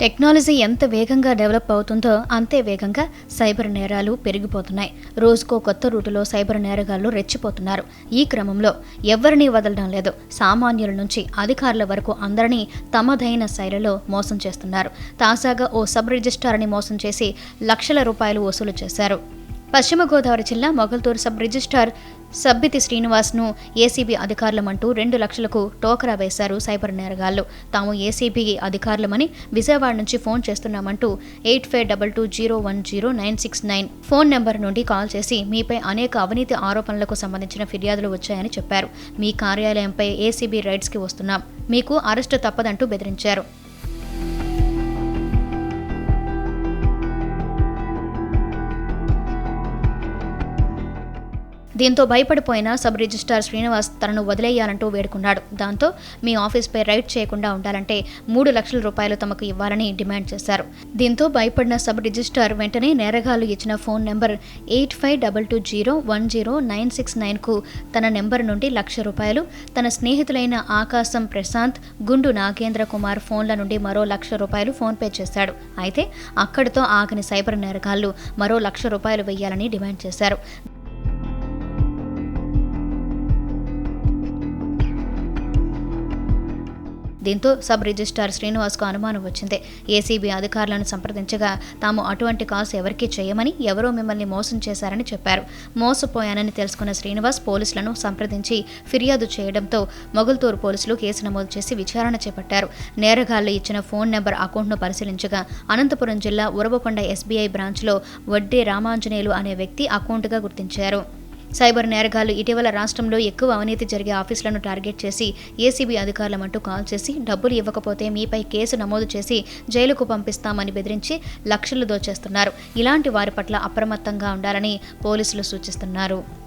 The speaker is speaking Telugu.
టెక్నాలజీ ఎంత వేగంగా డెవలప్ అవుతుందో అంతే వేగంగా సైబర్ నేరాలు పెరిగిపోతున్నాయి. రోజుకో కొత్త రూటులో సైబర్ నేరగాళ్ళు రెచ్చిపోతున్నారు. ఈ క్రమంలో ఎవరినీ వదలడం లేదు. సామాన్యుల నుంచి అధికారుల వరకు అందరినీ తమదైన శైలిలో మోసం చేస్తున్నారు. తాజాగా ఓ సబ్ రిజిస్ట్రార్ని మోసం చేసి లక్షల రూపాయలు వసూలు చేశారు. పశ్చిమ గోదావరి జిల్లా మొగల్తూరు సబ్ రిజిస్ట్రార్ సబ్బితి శ్రీనివాస్ను ఏసీబీ అధికారులమంటూ రెండు లక్షలకు టోకరా వేశారు సైబర్ నేరగాళ్ళు. తాము ఏసీబీ అధికారులమని విజయవాడ నుంచి phone చేస్తున్నామంటూ eight five double two zero one zero nine six nine phone number నుండి కాల్ చేసి మీపై అనేక అవినీతి ఆరోపణలకు సంబంధించిన ఫిర్యాదులు వచ్చాయని చెప్పారు. మీ కార్యాలయంపై ఏసీబీ రైడ్స్కి వస్తున్నాం. మీకు అరెస్టు తప్పదంటూ బెదిరించారు. దీంతో భయపడిపోయిన సబ్ రిజిస్టార్ శ్రీనివాస్ తనను వదిలేయాలంటూ వేడుకున్నాడు. దాంతో మీ ఆఫీస్పై రైడ్ చేయకుండా ఉండాలంటే మూడు లక్షల రూపాయలు తమకు ఇవ్వాలని డిమాండ్ చేశారు. దీంతో భయపడిన సబ్ రిజిస్టార్ వెంటనే నేరగాళ్ళు ఇచ్చిన phone number eight five double two zero one zero nine six నైన్కు తన నెంబర్ నుండి లక్ష రూపాయలు తన స్నేహితులైన ఆకాశం ప్రశాంత్ గుండు నాగేంద్ర కుమార్ ఫోన్ల నుండి మరో లక్ష రూపాయలు ఫోన్పే చేశాడు. అయితే అక్కడితో ఆగని సైబర్ నేరగాళ్ళు మరో లక్ష రూపాయలు వెయ్యాలని డిమాండ్ చేశారు. దీంతో సబ్ రిజిస్ట్రార్ శ్రీనివాస్కు అనుమానం వచ్చింది. ఏసీబీ అధికారులను సంప్రదించగా తాము అటువంటి కాల్స్ ఎవరికీ చేయమని ఎవరో మిమ్మల్ని మోసం చేశారని చెప్పారు. మోసపోయానని తెలుసుకున్న శ్రీనివాస్ పోలీసులను సంప్రదించి ఫిర్యాదు చేయడంతో మొగుల్తూరు పోలీసులు కేసు నమోదు చేసి విచారణ చేపట్టారు. నేరగాళ్ళు ఇచ్చిన ఫోన్ నెంబర్ అకౌంట్ను పరిశీలించగా అనంతపురం జిల్లా ఉరవకొండ ఎస్బీఐ బ్రాంచ్లో వడ్డే రామాంజనేయులు అనే వ్యక్తి అకౌంట్గా గుర్తించారు. సైబర్ నేరగాళ్ళు ఇటీవల రాష్ట్రంలో ఎక్కువ అవినీతి జరిగే ఆఫీసులను టార్గెట్ చేసి ఏసీబీ అధికారులమంటూ కాల్ చేసి డబ్బులు ఇవ్వకపోతే మీపై కేసు నమోదు చేసి జైలుకు పంపిస్తామని బెదిరించి లక్షలు దోచేస్తున్నారు. ఇలాంటి వారి పట్ల అప్రమత్తంగా ఉండాలని పోలీసులు సూచిస్తున్నారు.